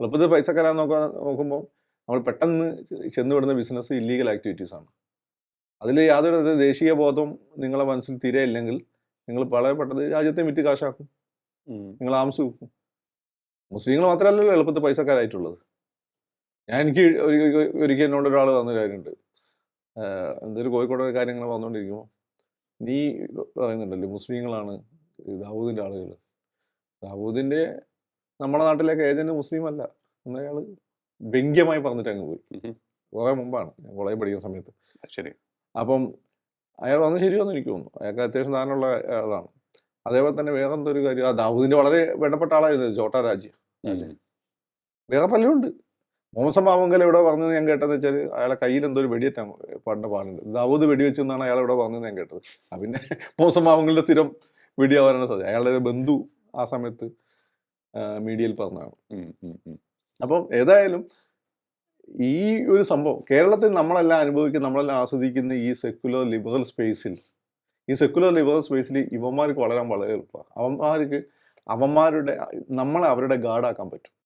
എളുപ്പത്തിൽ പൈസ കരാൻ നോക്കാൻ നോക്കുമ്പോൾ നമ്മൾ പെട്ടെന്ന് ചെന്ന് വിടുന്ന ബിസിനസ് ഇല്ലീഗൽ ആക്ടിവിറ്റീസ് ആണ്. അതിൽ യാതൊരു ദേശീയ ബോധവും നിങ്ങളെ മനസ്സിൽ തീരെ ഇല്ലെങ്കിൽ നിങ്ങൾ വളരെ പെട്ടെന്ന് രാജ്യത്തെ വിറ്റ് കാശാക്കും. നിങ്ങൾ ആംസ് വെക്കും. മുസ്ലിങ്ങൾ മാത്രമല്ലല്ലോ എളുപ്പത്തിൽ പൈസക്കാരായിട്ടുള്ളത്. ഞാൻ എനിക്ക് ഒരു ഒരിക്കൽ എന്നോട് ഒരാൾ വന്ന കാര്യമുണ്ട്. എന്തൊരു കോഴിക്കോട് കാര്യങ്ങൾ വന്നുകൊണ്ടിരിക്കുമ്പോൾ നീ പറയുന്നുണ്ടല്ലോ മുസ്ലിങ്ങളാണ് ദാവൂദിന്റെ ദാവൂദിന്റെ ആളുകൾ ദാവൂദിന്റെ നമ്മുടെ നാട്ടിലേക്ക് ഏജന്റ് മുസ്ലിം അല്ല. എന്നയാൾ വ്യംഗ്യമായി പറഞ്ഞിട്ട് അങ്ങ് പോയി. കുറെ മുമ്പാണ്. ഞാൻ കോളേജ് പഠിക്കുന്ന സമയത്ത്. ശരി. അപ്പം അയാൾ വന്ന് ശരിയാന്ന് എനിക്ക് തോന്നുന്നു. അയാൾക്ക് അത്യാവശ്യം ധാരണയുള്ള ആളാണ്. അതേപോലെ തന്നെ വേറെ എന്തൊരു കാര്യം? ആ ദാവൂദിന്റെ വളരെ വേണ്ടപ്പെട്ട ആളായിരുന്നു ചോട്ടാ രാജ്യം. വേറെ പലരും ഉണ്ട് മോമസം മാമങ്കൽ ഇവിടെ പറഞ്ഞത് ഞാൻ കേട്ടതെന്ന് വെച്ചാൽ അയാളെ കയ്യിൽ എന്തോ ഒരു വെടിയേറ്റാൻ പണ്ട് പാടുണ്ട് ദാവൂദ് വെടിവെച്ചു എന്നാണ് അയാൾ ഇവിടെ പറഞ്ഞത് ഞാൻ കേട്ടത്. ആ പിന്നെ മോമസം മാമങ്കലിന്റെ സ്ഥിരം വെടിയാവാനാണ് സാധ്യത. അയാളുടെ ബന്ധു ആ സമയത്ത് മീഡിയയിൽ പറഞ്ഞതാണ്. അപ്പം ഏതായാലും ഈ ഒരു സംഭവം കേരളത്തിൽ നമ്മളെല്ലാം അനുഭവിക്കുന്ന നമ്മളെല്ലാം ആസ്വദിക്കുന്ന ഈ സെക്കുലർ ലിബറൽ സ്പേസിൽ ഈ സെക്കുലർ ലിബറൽ സ്പേസിൽ ഇവന്മാർക്ക് വളരാൻ വളരെ എളുപ്പമാണ്. അവന്മാർക്ക് അവന്മാരുടെ നമ്മളെ അവരുടെ ഗാർഡാക്കാൻ പറ്റും.